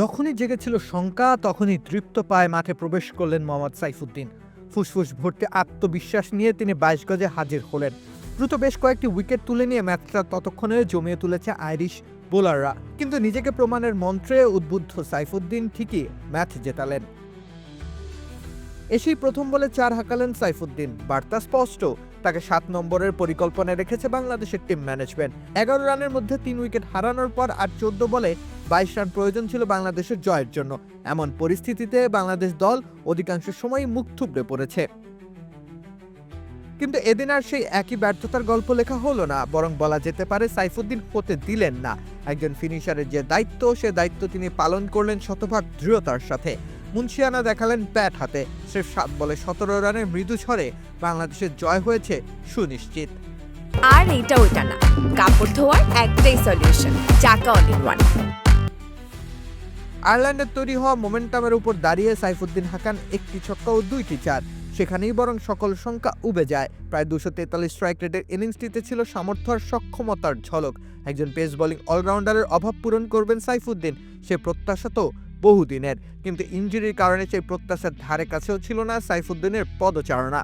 যখনই জেগেছিল শঙ্কা, তখনই তৃপ্ত পায় মাঠে প্রবেশ করলেন মোহাম্মদ সাইফুদ্দিন। ফুসফুস ভর্তি আত্মবিশ্বাস নিয়ে তিনি বাইশ গজে হাজির হলেন। দ্রুত বেশ কয়েকটি উইকেট তুলে নিয়ে ম্যাচটা ততক্ষণে জমিয়ে তুলেছে আইরিশ বোলাররা। কিন্তু নিজেকে প্রমাণের মন্ত্রে উদ্বুদ্ধ সাইফুদ্দিন ঠিকই ম্যাচ জেতালেন। এসেই প্রথম বলে চার হাঁকালেন সাইফুদ্দিন। বার্তা স্পষ্ট, তাকে সাত নম্বরের পরিকল্পনায় রেখেছে বাংলাদেশের টিম ম্যানেজমেন্ট। এগারো রানের মধ্যে তিন উইকেট হারানোর পর আর চোদ্দ বলে বাইশ রান প্রয়োজন ছিল বাংলাদেশের জয়ের জন্য। এমন পরিস্থিতিতে বাংলাদেশ দল অধিকাংশ সময়ই মুখ থুবড়ে পড়েছে। কিন্তু এদিন আর সেই একই ব্যর্থতার গল্প লেখা হলো না, বরং বলা যেতে পারে সাইফুদ্দিন হতে দিলেন না। একজন ফিনিশারের যে দায়িত্ব, সে দায়িত্ব তিনি পালন করলেন শতভাগ দৃঢ়তার সাথে। মুন্সিয়ানা দেখালেন ব্যাট হাতে। স্রেফ সাত বলে সতেরো রানের মৃদু ঝড়ে বাংলাদেশের জয় হয়েছে সুনিশ্চিত। আর এইটা ওইটা না। কাপড় ধোয়ার একটাই সলিউশন চাকা অল ইন ওয়ান আয়ারল্যান্ডের তৈরি হওয়া মোমেন্টামের উপর দাঁড়িয়ে সাইফুদ্দিন হাকান একটি ছক্কা ও দুইটি চার। সেখানেই বরং সকল সংখ্যা উবে যায়। প্রায় দুশো তেতাল্লিশ স্ট্রাইক রেটের ইনিংসটিতে ছিল সামর্থ্য আর সক্ষমতার ঝলক। একজন পেস বোলিং অলরাউন্ডারের অভাব পূরণ করবেন সাইফুদ্দিন। সে প্রত্যাশা তো বহুদিনের। কিন্তু ইঞ্জুরির কারণে সেই প্রত্যাশার ধারে কাছেও ছিল না সাইফুদ্দিনের পদচারণা।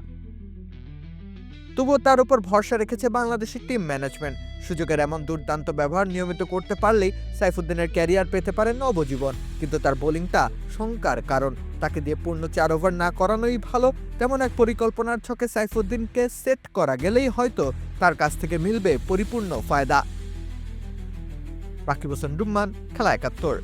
তবুও তার উপর ভরসা রেখেছে বাংলাদেশের টিম ম্যানেজমেন্ট। সুযোগের এমন দুর্দান্ত ব্যবহার নিয়মিত করতে পারলেই সাইফুদ্দিনের ক্যারিয়ার পেতে পারেন নবজীবন। কিন্তু তার বোলিংটা শঙ্কার কারণ। তাকে দিয়ে পূর্ণ চার ওভার না করানোই ভালো, তেমন এক পরিকল্পনার ছকে সাইফুদ্দিনকে সেট করা গেলেই হয়তো তার কাছ থেকে মিলবে পরিপূর্ণ ফায়দা। রাকিব হোসেন রুম্মান খেলা একাত্তর।